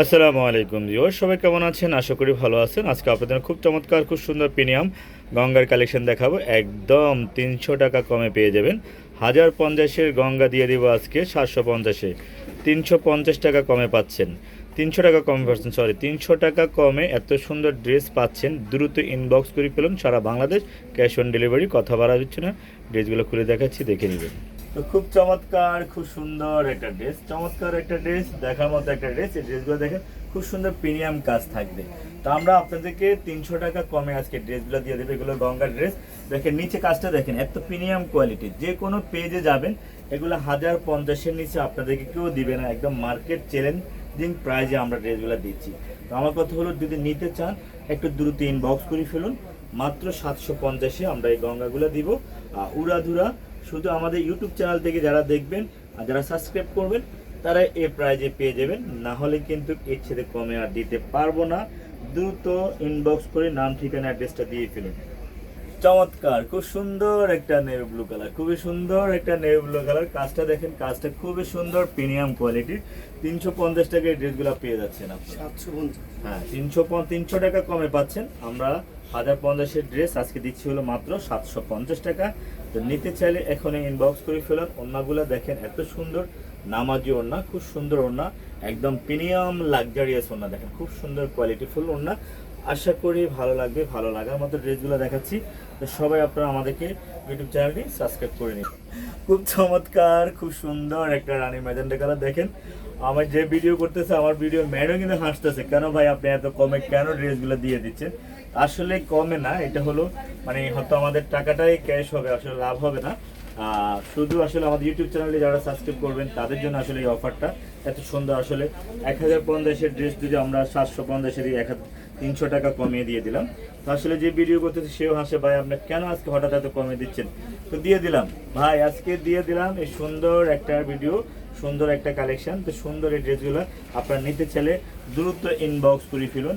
আসসালামু আলাইকুম জিও সবাই কেমন আছেন? আশা করি ভালো আছেন। আজকে আপনাদের খুব চমৎকার, খুব সুন্দর প্রিমিয়াম গঙ্গার কালেকশন দেখাবো। একদম তিনশো টাকা কমে পেয়ে যাবেন। হাজার পঞ্চাশের গঙ্গা দিয়ে দিব আজকে সাতশো পঞ্চাশে। তিনশো পঞ্চাশ টাকা কমে পাচ্ছেন। তিনশো টাকা কমে পাচ্ছেন সরি তিনশো টাকা কমে এত সুন্দর ড্রেস পাচ্ছেন। দ্রুত ইনবক্স করে ফেলুন, সারা বাংলাদেশ ক্যাশ অন ডেলিভারি কথা বাড়া দিচ্ছে না। ড্রেসগুলো খুলে দেখাচ্ছি, দেখে নেবেন। তো খুব চমৎকার, খুব সুন্দর একটা ড্রেস চমৎকার একটা ড্রেস দেখার মতো একটা ড্রেস এই ড্রেসগুলো দেখেন খুব সুন্দর প্রিমিয়াম কাজ থাকবে। তো আমরা আপনাদেরকে তিনশো টাকা কমে আজকে ড্রেসগুলো দিয়ে দেবো, এগুলো গঙ্গার ড্রেস দেখেন, নিচে কাজটা দেখেন, এত প্রিমিয়াম কোয়ালিটি যে কোনো পেজে যাবেন, এগুলো হাজার পঞ্চাশের নিচে আপনাদেরকে কেউ দিবে না, একদম মার্কেট চ্যালেঞ্জিং প্রাইজে আমরা ড্রেসগুলো দিচ্ছি। তো আমার কথা হলো, যদি নিতে চান, একটু দ্রুত ইনবক্স করে ফেলুন, মাত্র সাতশো পঞ্চাশে আমরা এই গঙ্গাগুলো দিব। উড়াধুরা শুধু আমাদের ইউটিউব চ্যানেল থেকে যারা দেখবেন আর যারা সাবস্ক্রাইব করবেন তারা এই প্রাইজে পেয়ে যাবেন। না হলে কিন্তু এর ছেড়ে কমে আর দিতে পারব না। দ্রুত ইনবক্স করে নাম ঠিকানা অ্যাড্রেসটা দিয়ে ফেলুন। চমৎকার! খুব সুন্দর একটা নেভি ব্লু কালার খুবই সুন্দর একটা নেভি ব্লু কালার কাজটা দেখেন কাজটা খুবই সুন্দর প্রিমিয়াম কোয়ালিটির তিনশো পঞ্চাশ টাকায় ড্রেসগুলো পেয়ে যাচ্ছেন আপনারা। সাতশো পঞ্চাশ। হ্যাঁ তিনশো তিনশো টাকা কমে পাচ্ছেন। আমরা হাজার পঞ্চাশের ড্রেস আজকে দিচ্ছি হলো মাত্র সাতশো পঞ্চাশ টাকা। তো নিতে চাইলে এখনই ইনবক্স করে ফেলুন। ওড়নাগুলো দেখেন এত সুন্দর। নামাজি ওড়না, খুব সুন্দর ওড়না। একদম প্রিমিয়াম লাক্সারিয়াস ওড়না দেখেন, খুব সুন্দর কোয়ালিটিফুল ওড়না। আশা করি ভালো লাগবে, ভালো লাগার মতো ড্রেসগুলো দেখাচ্ছি। তো সবাই আপনারা আমাদেরকে ইউটিউব চ্যানেলটি সাবস্ক্রাইব করে নিন। খুব চমৎকার, খুব সুন্দর একটা রানী ম্যাজেন্ডা কালার দেখেন। আমার যে ভিডিও করতেছে, আমার ভিডিও ম্যানও কিন্তু হাসতেছে, কেন ভাই আপনি এত কমে কেন ড্রেসগুলো দিয়ে দিচ্ছেন? আসলে কমে না, এটা হলো মানে হয়তো আমাদের টাকাটাই ক্যাশ হবে, আসলে লাভ হবে না। শুধু আসলে আমাদের ইউটিউব চ্যানেলে যারা সাবস্ক্রাইব করবেন, তাদের জন্য আসলে এই অফারটা এত সুন্দর। আসলে এক হাজার পঞ্চাশের ড্রেস যদি আমরা সাতশো পঞ্চাশের এক তিনশো টাকা কমিয়ে দিয়ে দিলাম, তো আসলে যে ভিডিও করতেছে সেও হাসে, ভাই আপনার কেন আজকে হঠাৎ এত কমিয়ে দিচ্ছেন? তো দিয়ে দিলাম। ভাই, আজকে দিয়ে দিলাম এই সুন্দর একটা ভিডিও সুন্দর একটা কালেকশন তো সুন্দর এই ড্রেসগুলো আপনারা নিতে চাইলে দ্রুত ইনবক্স করে ফেলুন।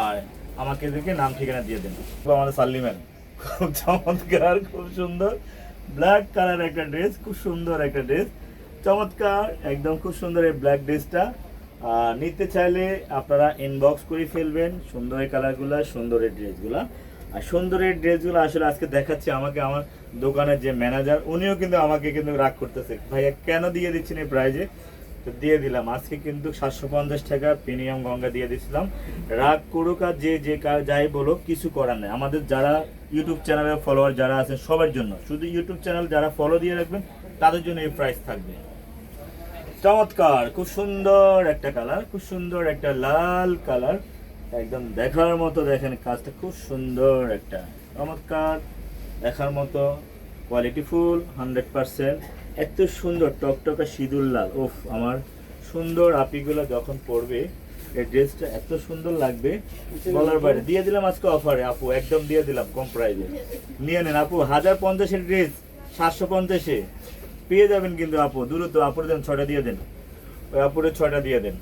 আর আমাকে দেখে নাম ঠিকানা দিয়ে দেন। আমাদের সাল্লিম্যান খুব চমৎকার, খুব সুন্দর। ব্ল্যাক কালার একটা ড্রেস খুব সুন্দর একটা ড্রেস চমৎকার, একদম খুব সুন্দর এই ব্ল্যাক ড্রেসটা নিতে চাইলে আপনারা ইনবক্স করে ফেলবেন সুন্দর এই কালারগুলো সুন্দর এই ড্রেসগুলো আর সুন্দর এই ড্রেসগুলো আসলে আজকে দেখাচ্ছি আমাকে, আমার দোকানের যে ম্যানেজার উনিও কিন্তু আমাকে কিন্তু রাগ করতেছে। ভাইয়া, কেন দিয়ে দিচ্ছেন এই প্রাইজে দিয়ে দিলাম। আজকে কিন্তু সাতশো পঞ্চাশ টাকা প্রিমিয়াম গঙ্গা দিয়ে দিয়েছিলাম। রাগ করুক আর যে যে যাই বলো কিছু করার নেই। আমাদের যারা ইউটিউব চ্যানেলের ফলোয়ার যারা আছেন, সবার জন্য। শুধু ইউটিউব চ্যানেল যারা ফলো দিয়ে রাখবেন, তাদের জন্য এই প্রাইস থাকবে। চমৎকার! খুব সুন্দর একটা কালার খুব সুন্দর একটা লাল কালার একদম দেখার মতো দেখেন কাজটা, খুব সুন্দর একটা। চমৎকার! দেখার মতো কোয়ালিটি ফুল হান্ড্রেড পার্সেন্ট এত সুন্দর টকটকা সিঁদুর লাল। ওফ আমার সুন্দর আপিগুলো যখন পরবে এই ড্রেসটা এত সুন্দর লাগবে বলার বাইরে। দিয়ে দিলাম আজকে অফারে আপু, একদম দিয়ে দিলাম কম প্রাইজে নিয়ে নেন, আপু, হাজার পঞ্চাশের ড্রেস সাতশো পঞ্চাশে। পেয়ে যাবেন কিন্তু আপু, দ্রুত আপুরে দেন ছটা দিয়ে দেন। ওই আপুরে ছটা দিয়ে দেন।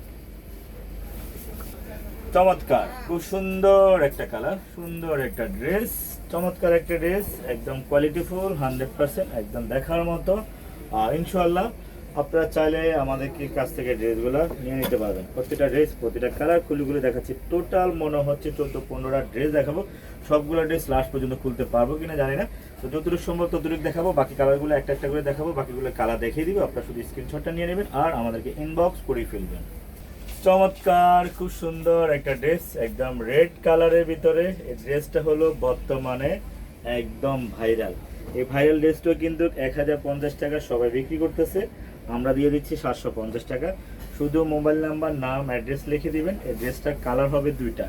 চমৎকার, খুব সুন্দর একটা কালার সুন্দর একটা ড্রেস চমৎকার একটা ড্রেস একদম কোয়ালিটিফুল হান্ড্রেড পার্সেন্ট একদম দেখার মতো। ইনশাল্লাহ আপনারা চাইলে আমাদেরকে কাছ থেকে ড্রেসগুলো নিয়ে নিতে পারবেন। প্রতিটা ড্রেস, প্রতিটা কালার খুলিগুলো দেখাচ্ছি। টোটাল মনে হচ্ছে চোদ্দ পনেরোটা ড্রেস দেখাবো। সবগুলো ড্রেস লাস্ট পর্যন্ত খুলতে পারব কিনা জানি না। তো যতটুকু সম্ভব ততটুকু দেখাবো। বাকি কালারগুলো একটা একটা করে দেখাবো। বাকিগুলো কালার দেখিয়ে দিব। আপনারা শুধু স্ক্রিনশটটা নিয়ে নেবেন আর আমাদেরকে ইনবক্স করে ফেলবেন। চমৎকার, খুব সুন্দর একটা ড্রেস, একদম রেড কালারের ভিতরে। এই ড্রেসটা হলো বর্তমানে একদম ভাইরাল এই ভাইরাল ড্রেসটা কিন্তু এক হাজার পঞ্চাশ টাকা সবাই বিক্রি করতেছে। আমরা দিয়ে দিচ্ছি সাতশো পঞ্চাশ টাকা। শুধু মোবাইল নাম্বার নাম অ্যাড্রেস লিখে দিবেন। এই ড্রেসটার কালার হবে দুইটা।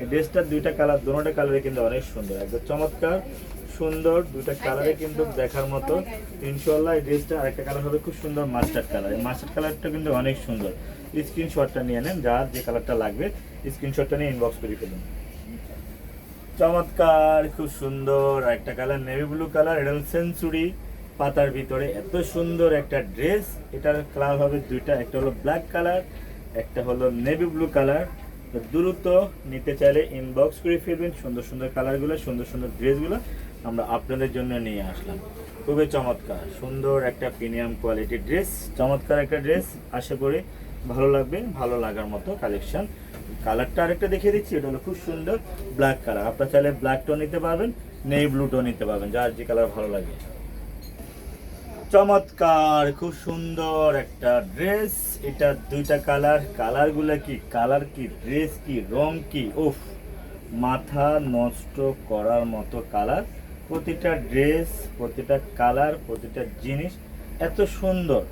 এই ড্রেসটার দুইটা কালার দুটোটা কালারে কিন্তু অনেক সুন্দর। একদম চমৎকার, সুন্দর দুইটা কালারে কিন্তু দেখার মতো। ইনশাল্লাহ এই ড্রেসটা আরেকটা কালার হবে খুব সুন্দর মাস্টার্ড কালার এই মাস্টার্ড কালারটা কিন্তু অনেক সুন্দর। স্ক্রিনশটটা নিয়ে নেন, যার যে কালারটা লাগবে স্ক্রিনশটটা নিয়ে ইনবক্স করে ফেলুন। চমৎকার, খুব সুন্দর। একটা কালার নেভি ব্লু কালার এটা সেঞ্চুরি পাতার ভিতরে। এত সুন্দর একটা ড্রেস এটার কালার হবে দুইটা। একটা হলো ব্ল্যাক কালার একটা হলো নেভি ব্লু কালার দ্রুত নিতে চাইলে ইনবক্স করে ফেলবেন। সুন্দর সুন্দর কালারগুলো সুন্দর সুন্দর ড্রেসগুলো আমরা আপনাদের জন্য নিয়ে আসলাম। খুবই চমৎকার, সুন্দর একটা প্রিমিয়াম কোয়ালিটির ড্রেস চমৎকার একটা ড্রেস আশা করি ভালো লাগবে, ভালো লাগার মতো কালেকশন কালারটা আরেকটা দেখিয়ে দিচ্ছি, এটা হলো খুব সুন্দর ব্ল্যাক কালার আপনারা চাইলে ব্ল্যাক ব্ল্যাকটাও নিতে পারবেন নেই ব্লুটাও নিতে পারবেন, যার যে কালার ভালো লাগে। চমৎকার, খুব সুন্দর একটা ড্রেস এটা দুইটা কালার কালারগুলো কি? কালার কি? ড্রেস কি? রং কি? উফ, মাথা নষ্ট করার মতো কালার প্রতিটা ড্রেস প্রতিটা কালার প্রতিটা জিনিস এত সুন্দর।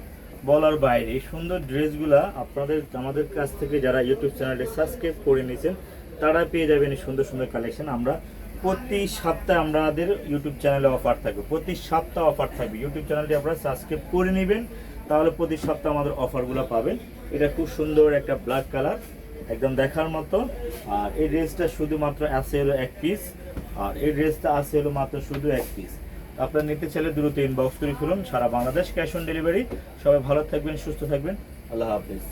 বলার বাইরে, এই সুন্দর ড্রেসগুলা আপনাদের, আমাদের কাছ থেকে যারা ইউটিউব চ্যানেলে সাবস্ক্রাইব করে নিয়েছেন, তারা পেয়ে যাবেন এই সুন্দর সুন্দর কালেকশন আমরা প্রতি সপ্তাহে আমাদের ইউটিউব চ্যানেলে অফার থাকবে। প্রতি সপ্তাহে অফার থাকবে। ইউটিউব চ্যানেলটি আপনারা সাবস্ক্রাইব করে নেবেন, তাহলে প্রতি সপ্তাহে আমাদের অফারগুলো পাবেন। এটা খুব সুন্দর একটা ব্ল্যাক কালার একদম দেখার মতো। আর এই ড্রেসটা শুধুমাত্র আছে হলো এক পিস আর এই ড্রেসটা আছে হলো মাত্র শুধু এক পিস আপনারা নিতে চাইলে দ্রুত ইনবক্স করে ফেলুন। সারা বাংলাদেশ ক্যাশ অন ডেলিভারি সবাই ভালো থাকবেন, সুস্থ থাকবেন। আল্লাহ হাফিজ।